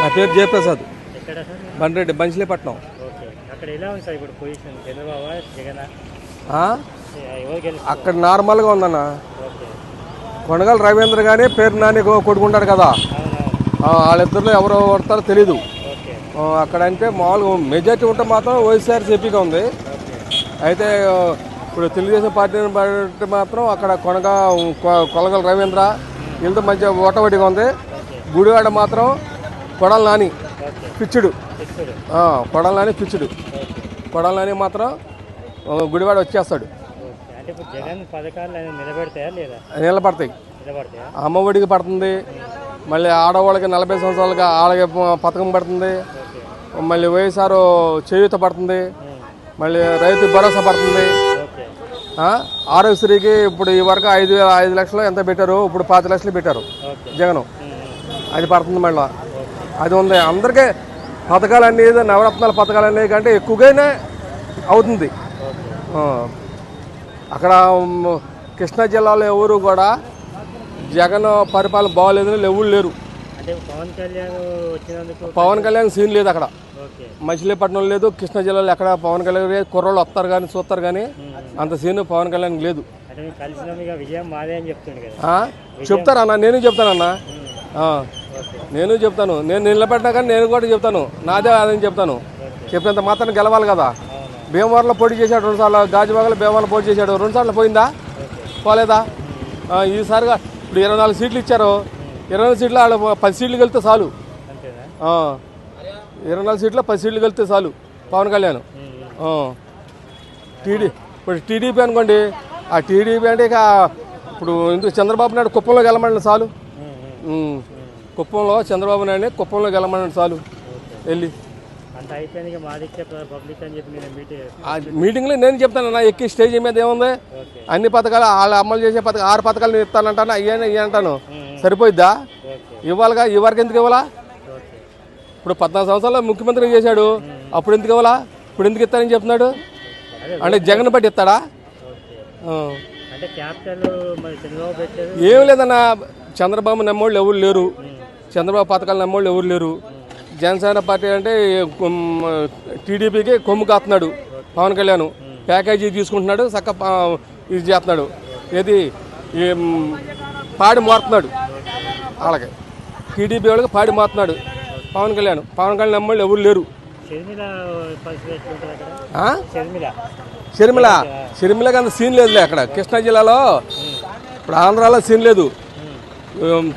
నా పేరు జయప్రసాద్. బండ్రెడ్డి బంచిలేపట్నం. అక్కడ నార్మల్గా ఉందన్న. కొనగల రవీంద్ర కానీ పేరు నాని కొడుకుంటాడు కదా. వాళ్ళిద్దరిలో ఎవరు పడతారో తెలీదు. అక్కడ అంటే మామూలుగా మెజార్టీ ఉంటే మాత్రం వైఎస్ఆర్సీపీగా ఉంది. అయితే ఇప్పుడు తెలుగుదేశం పార్టీని బట్టి మాత్రం అక్కడ కొనగ కొలగల రవీంద్ర వీళ్ళతో మంచిగా ఓటవడిగా ఉంది. గుడివాడ మాత్రం కొడల నాని పిచ్చుడు. కొడల నాని పిచ్చుడు. కొడల నాని మాత్రం గుడివాడ వచ్చేస్తాడు. నిలబెడతాయా అమ్మఒడికి పడుతుంది. మళ్ళీ ఆడవాళ్ళకి నలభై సంవత్సరాలకి ఆడకి పథకం పడుతుంది. మళ్ళీ వైఎస్ఆర్ చేయూత పడుతుంది. మళ్ళీ రైతు భరోసా పడుతుంది? ఆరోగ్యశ్రీకి ఇప్పుడు ఈ వరకు ఐదు ఐదు లక్షలు ఎంత పెట్టారు? ఇప్పుడు పాతి లక్షలు పెట్టారు జగన్. అది పడుతుంది మళ్ళీ. అది ఉంది. అందరికీ పథకాలన్నీ నవరత్నాల పథకాలన్నీ కంటే ఎక్కువగానే అవుతుంది. అక్కడ కృష్ణా జిల్లాలో ఎవరు కూడా జగన్ పరిపాలన బాగోలేదని ఎవరు లేరు. పవన్ కళ్యాణ్ వచ్చినందుకు పవన్ కళ్యాణ్ సీన్ లేదు అక్కడ. మచిలీపట్నం లేదు కృష్ణా జిల్లాలో ఎక్కడ పవన్ కళ్యాణ్ లేదు. కుర్రోళ్ళు వస్తారు కానీ చూస్తారు కానీ అంత సీన్ పవన్ కళ్యాణ్ లేదు? చెప్తారన్న నేను చెప్తానన్నా. నేను చెప్తాను. నేను నిలబెట్టినా కానీ నేను కూడా చెప్తాను. నాదే అదని చెప్తాను. చెప్పినంత మాత్రం గెలవాలి కదా. భీమవరంలో పోటీ చేశాడు రెండు సార్లు గాజువాగలో భీమవరంలో పోటీ చేశాడు. రెండు సార్లు పోయిందా? పోలేదా? ఈసారిగా ఇప్పుడు ఇరవై నాలుగు సీట్లు ఇచ్చారు. ఇరవై నాలుగు సీట్లు వాళ్ళు పది సీట్లు వెళ్తే చాలు. ఇరవై నాలుగు సీట్లో పది సీట్లు వెళ్తే చాలు. పవన్ కళ్యాణ్. టీడీ ఇప్పుడు టీడీపీ అనుకోండి. ఆ టీడీపీ అంటే ఇక ఇప్పుడు ఇందుకు చంద్రబాబు నాయుడు కుప్పంలో గెలమండి చాలు. కుప్పంలో చంద్రబాబు నాయుడు కుప్పంలో గెలమండి చాలు. వెళ్ళి. మీటింగ్లో నేను చెప్తాను నా ఎక్కి స్టేజ్ మీద ఏముంది? అన్ని పథకాలు వాళ్ళు అమలు చేసే పథకం ఆరు పథకాలు నేను ఇస్తానంటాను? అయ్యాను ఇయ్య అంటాను. సరిపోయిద్దా? ఇవ్వాలిగా ఈ వరకు ఎందుకు ఇవ్వాలా? ఇప్పుడు పద్నాలుగు సంవత్సరాలు ముఖ్యమంత్రి చేశాడు. అప్పుడు ఎందుకు ఇవ్వాలా? ఇప్పుడు ఎందుకు ఇస్తానని చెప్తున్నాడు? అంటే జగన్ బట్టి ఇస్తాడా? ఏం లేదన్న చంద్రబాబు నమ్మోళ్ళు ఎవరు లేరు. చంద్రబాబు పథకాలు నమ్మోళ్ళు ఎవరు లేరు. జనసేన పార్టీ అంటే టీడీపీకి కొమ్ము కాస్తున్నాడు పవన్ కళ్యాణ్. ప్యాకేజీ తీసుకుంటున్నాడు చక్క ఇది చేస్తున్నాడు. ఏది పాడి మోరుతున్నాడు. వాళ్ళకి టీడీపీ వాళ్ళకి పాడి మోరుతున్నాడు పవన్ కళ్యాణ్. పవన్ కళ్యాణ్ నమ్మోళ్ళు ఎవరు లేరు. షర్మిల. షర్మిలకి అంత సీన్ లేదులే అక్కడ. కృష్ణా జిల్లాలో ఇప్పుడు ఆంధ్రాలో సీన్ లేదు.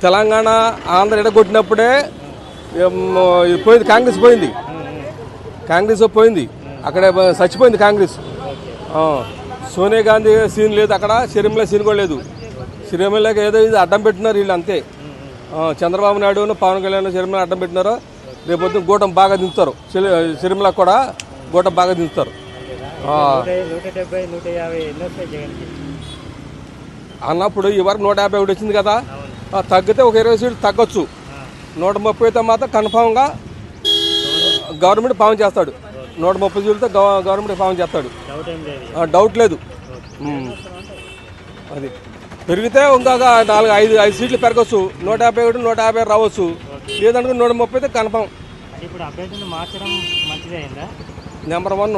తెలంగాణ ఆంధ్ర ఎడగొట్టినప్పుడే పోయింది కాంగ్రెస్ పోయింది. కాంగ్రెస్ పోయింది. అక్కడ చచ్చిపోయింది కాంగ్రెస్. సోనియా గాంధీ సీన్ లేదు అక్కడ షర్మిల సీన్ కూడా లేదు. షర్మిలకి ఏదో ఇది అడ్డం పెట్టినారు వీళ్ళు అంతే. చంద్రబాబు నాయుడు పవన్ కళ్యాణ్ షర్మిల అడ్డం పెట్టినారు. రేపు పొద్దున్న గూటం బాగా దించుతారు. షర్మిలకు కూడా గూటం బాగా దించుతారు. అన్నప్పుడు ఈ వరకు నూట యాభై ఒకటి వచ్చింది కదా. తగ్గితే ఒక ఇరవై సీట్లు తగ్గొచ్చు. నూట ముప్పై అయితే మాత్రం కన్ఫామ్గా గవర్నమెంట్ పాలన చేస్తాడు. నూట ముప్పై సీట్లతో గవ- గవర్నమెంట్ పాలన చేస్తాడు. డౌట్ లేదు. అది. పెరిగితే ఇంకొక నాలుగు ఐదు ఐదు సీట్లు పెరగచ్చు. నూట యాభై ఒకటి నూట యాభై రావచ్చు. లేదనుకో నూట ముప్పై అయితే కన్ఫామ్ నెంబర్ వన్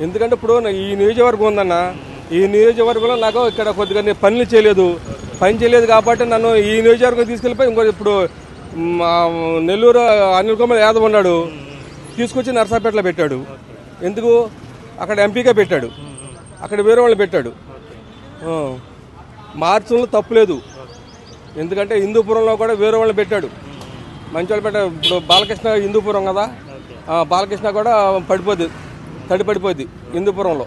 ఎందుకంటే ఇప్పుడు ఈ నియోజకవర్గం ఉందన్న ఈ నియోజకవర్గంలో నాకు ఇక్కడ కొద్దిగా నేను పనులు చేయలేదు. పని చేయలేదు కాబట్టి నన్ను ఈ నియోజకవర్గం తీసుకెళ్ళిపోయి ఇంకో ఇప్పుడు నెల్లూరు అనిల్ కుమార్ యాదవ్ ఉన్నాడు. తీసుకొచ్చి నర్సాపేటలో పెట్టాడు. ఎందుకు? అక్కడ ఎంపీగా పెట్టాడు. అక్కడ వేరే వాళ్ళు పెట్టాడు. ఆ. మార్చడంలో ఎందుకంటే హిందూపురంలో కూడా వేరే వాళ్ళు పెట్టాడు. మంచి వాళ్ళు పెట్టాడు ఇప్పుడు బాలకృష్ణ హిందూపురం కదా? బాలకృష్ణ కూడా పడిపోద్ది తడి పడిపోద్ది హిందూపురంలో